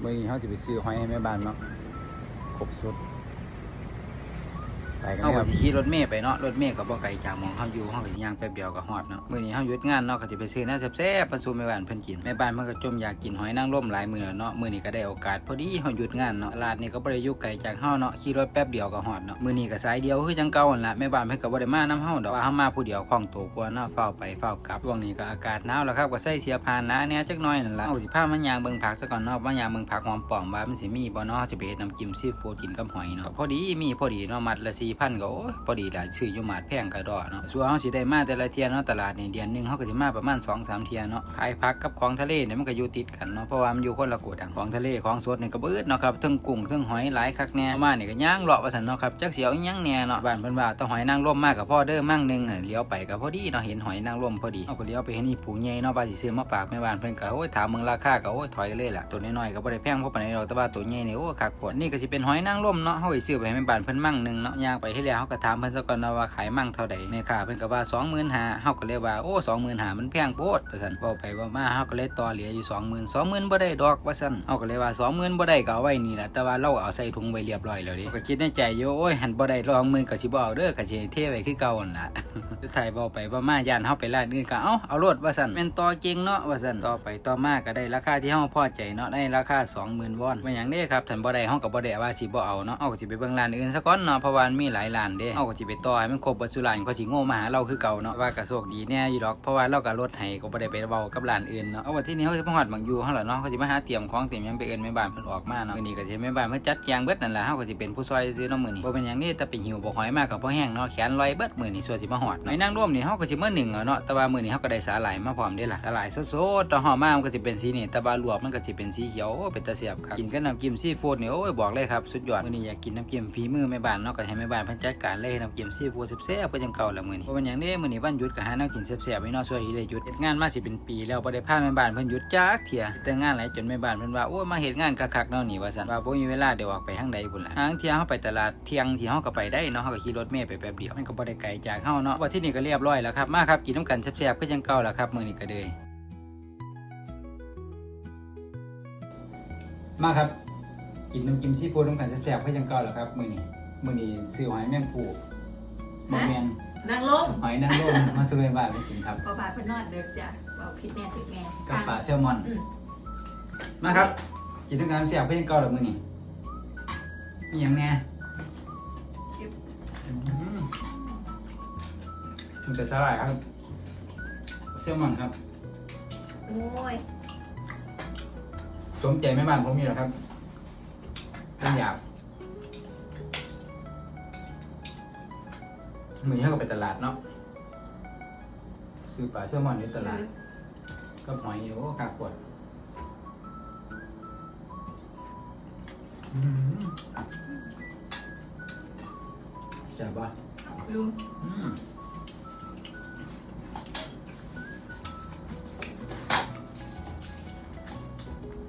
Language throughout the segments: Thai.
เมื่อนี้เขาจะไปซื้อหอยให้แม่บ้านเนาะครบสุด ไปกันเฮาเลยคก็สิขี่รถเมล์ไปเนาะรถเมล์ก็บ่ไกลจากหมองเฮาอยู่เฮาก็สิย่างแป๊บเดียวก็ฮอดเนาะมื้อนี้เฮาหยุดงานเนาะก็สิไปซื้อแนวแซ่บๆมาสู่แม่บ้านเพิ่นกินแม่บ้านเพิ่นก็จมอยากกินหอยนางรมหลายมื้อแล้วเนาะมื้อนี้ก็ได้โอกาสพอดีเฮาหยุดงานเนาะตลาดนี่ก็บ่ได้อยู่ไกลจากเฮาเนาะขี่รถแป๊บเดียวก็ฮอดเนาะมื้อนี้ก็สายเดียวคือจังเก่าหั่นล่ะแม่บ้านเพิ่นก็บ่ได้มานำเฮาดอกว่าเฮามาผู้เดียวคล่องตัวกว่าเนาะเฝ้าไปเฝ้ากลับช่วงนี้ก็อากาศหนาวแล้วครับก็ใส่เสื้อผ้าหนาแหน่จักหน่อยนั่นล่ะเอาสิพามันย่างเบิ่งผักซะก่อนเนาะว่ายางเบิ่งผักหอมปอมว่ามันสิมีบ่เนาะสิไปเฮ็ดน้ำจิ้มซีฟู้ดกินกับหอยเนาะพอดีมีพอดีเนาะมัดละ4,000ก็โอ้พอดีแหละซื้อยูมาดแพงกระดอเนาะส่วนเฮาสิได้มาแต่ละเที่ยเนาะตลาดในเดือนหนึ่งเฮาก็สิมาประมาณ2-3เที่ยเนาะขายผักกับของทะเลเนี่ยมันก็อยู่ติดกันเนาะเพราะว่ามันอยู่คนละโกดังของทะเลของสดเนี่ยก็เบิดเนาะครับทั้งกุ้งทั้งหอยหลายคักแน่เอามานี่ก็ย่างเลาะว่าซั่นเนาะครับจักเอาอิหยังแน่เนาะบ้านเพิ่นว่าต้องหอยนางรมมากกับพ่อเด้อมั่งนึงเลี้ยวไปก็พอดีเนาะเห็นหอยนางรมพอดีเอาก็เลี้ยวไปเห็นอีปูใหญ่เนาะว่าสิซื้อมาฝากแม่บ้านเพิ่นก็โอ้ยถามมึงราคาก็โอ้ยถอยเลยล่ะตัวน้อยๆก็บ่ได้แพงเพราะปานใดดอกแต่ว่าตัวใหญ่นี่โอ้คักปวดนี่ก็สิเป็นหอยนางรมเนาะเฮาสิซื้อไปให้แม่บ้านเพิ่นมั่งนึงเนาะย่างไปที่แล้วเฮาก็ถามเพิ่นซะก่อนว่าขายมั่งเท่าใดแม่ค้าเพิ่นก็ว่า25,000เฮาก็เลยว่าโอ้25,000มันแพงโพดว่าซั่นเว้าไปว้ามาเฮาก็เลยต่อเหลืออยู่20,000 20,000บ่ได้ดอกว่าซั่นเฮาก็เลยว่า20,000บ่ได้ก็เอาไว้นี่แหละแต่ว่าเราเอาใส่ถุงไว้เรียบร้อยแล้วดิก็คิดในใจอยู่โอ้ยหันบ่ได้20,000ก็สิบ่เอาเด้อก็สิเทไว้คือเก่านั่นล่ะสุดท้ายเว้าไปว้ามาย่านเฮาไปร้านอื่นก็เอ้าเอารถว่าซั่นแม่นต่อเก่งเนาะว่าซั่นต่อไปต่อมาก็ได้ราคาที่เฮาพอใจเนาะได้ราคา20,000วอนว่าหยังเด้ครับท่านบ่ได้เฮาก็บ่ได้ว่าสิบ่เอาเนาะเฮาก็สิไปเบิ่งร้านอื่นซะก่อนเนาะเพราะว่ามีหลายร้านเด้เฮาก็สิไปต่อให้มันครบเบิดสุรานเขาสิโง่มาหาเราคือเก่าเนาะว่าก็โชคดีแน่อยู่ดอกเพราะว่าเราก็ลดให้ก็บ่ได้ไปเว้ากับร้านอื่นเนาะเอาว่าที่นี่เฮาสิมาฮอดบางอยู่เฮาล่ะเนาะเขาสิมาหาเตรียมของเตรียมหยังไปเอิ้นแม่บ้านเพิ่นออกมาเนาะมื้อนี้ก็สิแม่บ้านมาจัดแจงเบิดนั่นล่ะเฮาก็สิเป็นผู้ซอยซื้อเนาะมื้อนี้บ่เป็นหยังนี่แต่ไปหิวบ่หอยมากก็บ่แห้งเนาะแขนลอยเบิดมื้อนี้ส่วนสิมาฮอดในนางร่วมนี่เฮาก็สิมื้อหนึ่งเนาะแต่ว่ามื้อนี้เฮาก็ได้สาหร่ายมาพร้อมเด้ล่ะสาหร่ายสดๆต่อห่อมามันก็สิเป็นสีนี่แต่ว่าลวกมันก็สิเป็นสีเขียวเป็นตาเสียบครับกินกับน้ำจิ้มซีฟู้ดนี่โอ้ยบอกเลยครับสุดยอดมื้อนี้อยากกินน้ำจิ้มฝีมือแม่บ้านเนาะก็ให้แม่บ้านเพิ่นจัดการเลยน้ำจิ้มซีฟู้ดแซ่บๆก็จังเก่าละมือนี้บ่เป็นหยังเด้มือนี้วันหยุดก็หาแนวกินแซ่บๆไว้เนาะช่วยให้ได้หยุดเฮ็ดงานมาสิเป็นปี แล้วบ่ได้พาแม่บ้านเพิ่นหยุดจักเที่ยแต่งานหลายจนแม่บ้านเพิ่นว่าโอ้มาเฮ็ดงานคักเนาะนี่ว่าซั่นว่าบ่มีเวลาเดี๋ยวออกไปทางใดพุ่นล่ะทางเที่ยเฮาไปตลาดเที่ยงที่เฮาก็ไปได้เนาะเฮาก็ขี่รถเมล์ไปแป๊บเดียวมันก็บ่ได้ไกลจากเฮาเนาะว่าที่นี่ก็เรียบร้อยแล้วครับมาครับกินน้ำกันแซ่บๆก็จังเก่าล้วครับมือนี้ก็เลยมาครับกินน้ำจิ้มซีฟู้ดน้ำกันแซ่บๆก็ยังเก่าแล้วครับมือนี้ มื้อนี้ซื้อหอยแมงปูบ่แม่นนางลงหอยนางรมมาซื้อให้บ้านไปกินครับพอบาดเพนนอนเด็กจ้ะเราผิดแน่ถึกแน่กับปลาแซลมอนอืมมาครับกินน้ำกันแซ่บก็ยังเก่าแล้วมื้อนี้มีหยังแน่ชิบอืมมันจะสลายครับแซลมอนครับโอ้ยสมใจแม่บ้านผมมีแล้วครับเป็นอยาก มือนี้เขาก็ไปตลาดเนาะซื้อปลาแซลมอนในตลาดก็หอยโอ้กากปวดอืมแซ่บป่ะลุงอืม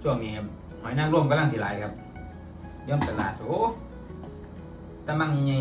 ช่วงนี้หอยนางรมกำลังสิหลายครับย่อมตลาดโอ้ตะมังยังไง